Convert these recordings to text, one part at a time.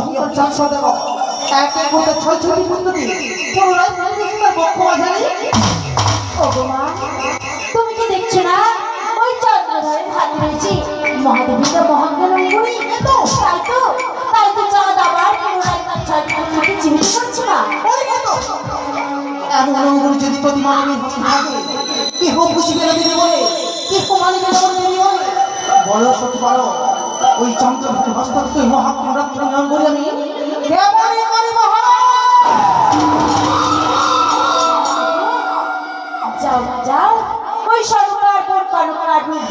অহংকার চাল সদাগ এক এক করে ছয় পুনরায় বক্ষ ওগোমা তুমি কি দেখছ না? ওই চন্দ্রধরের হাতে রয়েছে মহাজ্ঞান তো তাই তো তাই তো চাঁদ আবার পুনরায় তার ছয় পুত্রকে জীবিত করছে না ওই এমন যদি থাকে হোক খুশি বেরো দিদি বলে? কি কুমারী বেরো দিদি বলে? বলো সত্যি বলো ওই চন্দ্রভূতি হস্তস্থ মহাকুমরাত্র অঙ্গুরি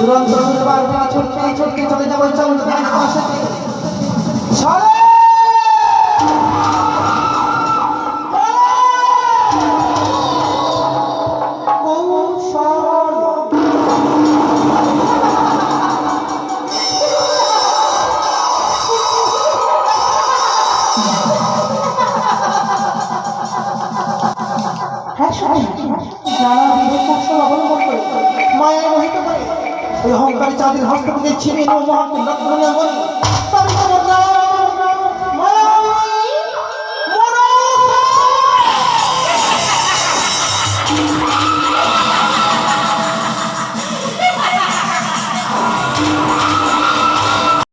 দুরন্ত দুর্বার বেলা ছটকে ছটকে চলে যাব চন্দ্রদাস পাশে হ্যাঁ অবলম্বন মায়ের মোহিত ওই অহংকারী চাঁদের হস্তপতি ছিনিয়ে নেওয়া মহাপুর রত্ন